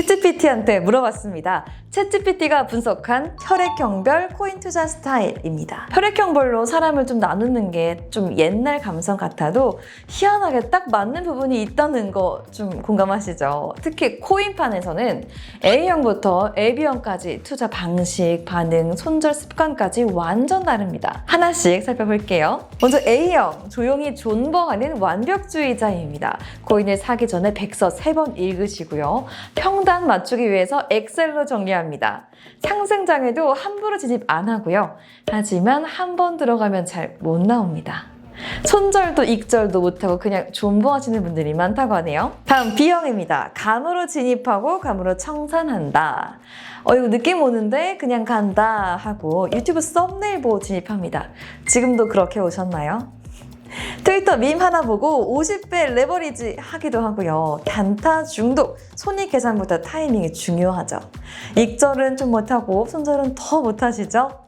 챗GPT한테 물어봤습니다. 챗GPT가 분석한 혈액형별 코인 투자 스타일입니다. 혈액형별로 사람을 좀 나누는 게 좀 옛날 감성 같아도 희한하게 딱 맞는 부분이 있다는 거 좀 공감하시죠? 특히 코인판에서는 A형부터 AB형까지 투자 방식, 반응, 손절 습관까지 완전 다릅니다. 하나씩 살펴볼게요. 먼저 A형, 조용히 존버하는 완벽주의자입니다. 코인을 사기 전에 백서 세번 읽으시고요. 평단 맞추기 위해서 엑셀로 정리합니다. 상승장에도 함부로 진입 안 하고요. 하지만 한 번 들어가면 잘 못 나옵니다. 손절도 익절도 못하고 그냥 존버하시는 분들이 많다고 하네요. 다음 B형입니다. 감으로 진입하고 감으로 청산한다. 어, 이거 느낌 오는데 그냥 간다 하고 유튜브 썸네일 보고 진입합니다. 지금도 그렇게 오셨나요? 트위터 밈 하나 보고 50배 레버리지 하기도 하고요. 단타 중독, 손익 계산보다 타이밍이 중요하죠. 익절은 좀 못하고 손절은 더 못하시죠?